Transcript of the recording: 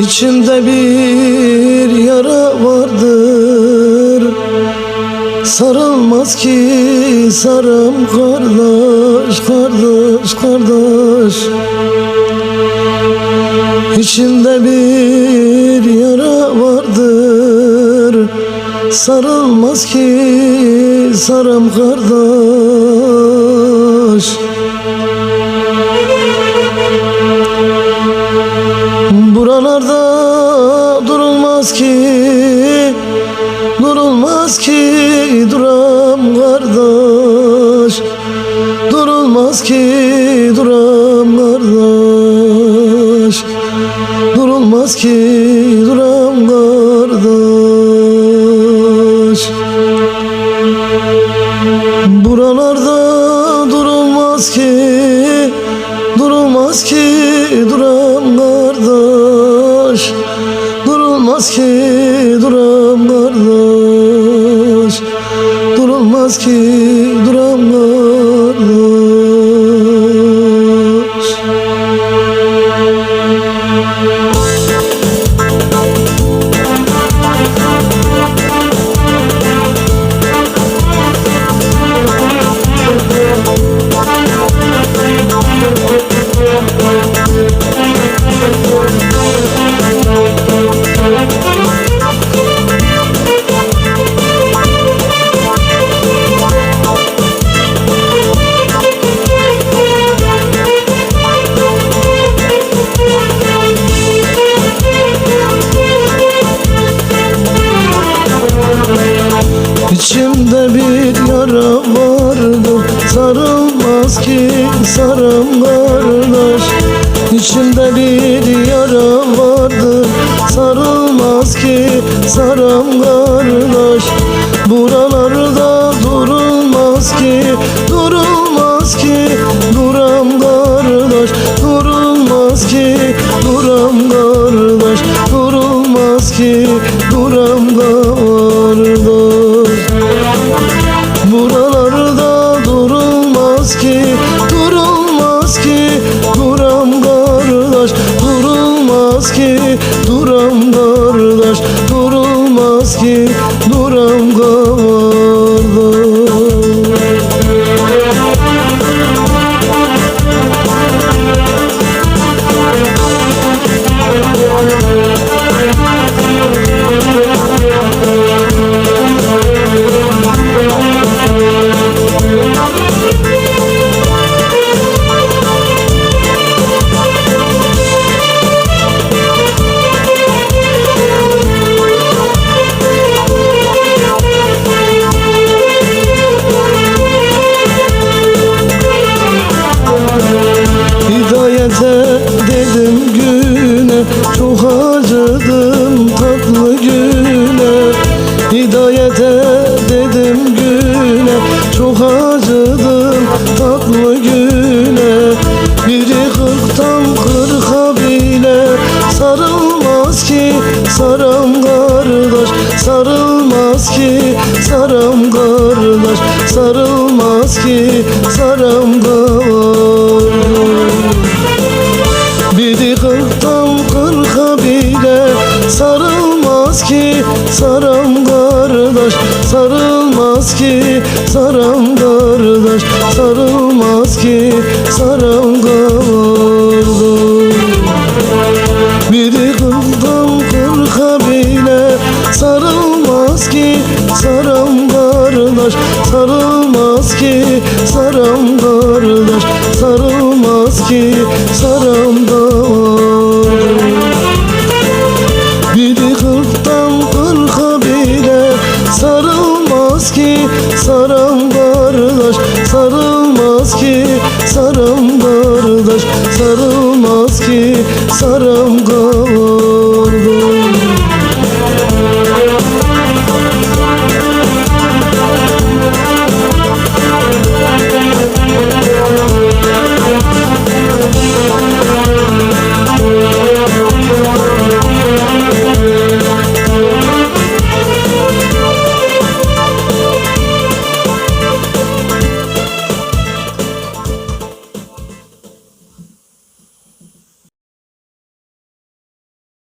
İçimde bir yara vardır. Sarılmaz ki sarım kardeş, kardeş, kardeş. İçimde bir yara vardır. Sarılmaz ki sarım kardeş durulmaz ki Durulmaz ki duram kardeş. Durulmaz ki duram kardeş. Durulmaz ki duram kardeş. Buralarda durulmaz ki Durulmaz ki Durulmaz ki duram kardeş Durulmaz ki duram kardeş vardır Sarılmaz ki sarım kardeş İçimde bir yara vardır. Sarılmaz ki sarım kardeş Buralarda durulmaz ki Durulmaz ki duram kardeş Durulmaz ki duram kardeş Durulmaz ki Duram kardeş Durulmaz ki Duram kardeş güne Hidayete dedim güne Çok acıdım tatlı güne Biri kırktan kırka bile Sarılmaz ki saram kardeş. Sarılmaz ki saram kardeş. Sarılmaz ki saram kardeş sarılmaz ki saram kardeş Sarılmaz ki saram kardeş Sarılmaz ki saram kardeş. Biri kırktan kırka bile sarılmaz ki saram kardeş Sarılmaz ki saram kardeş Sarılmaz ki saram Sarılmaz ki kardeş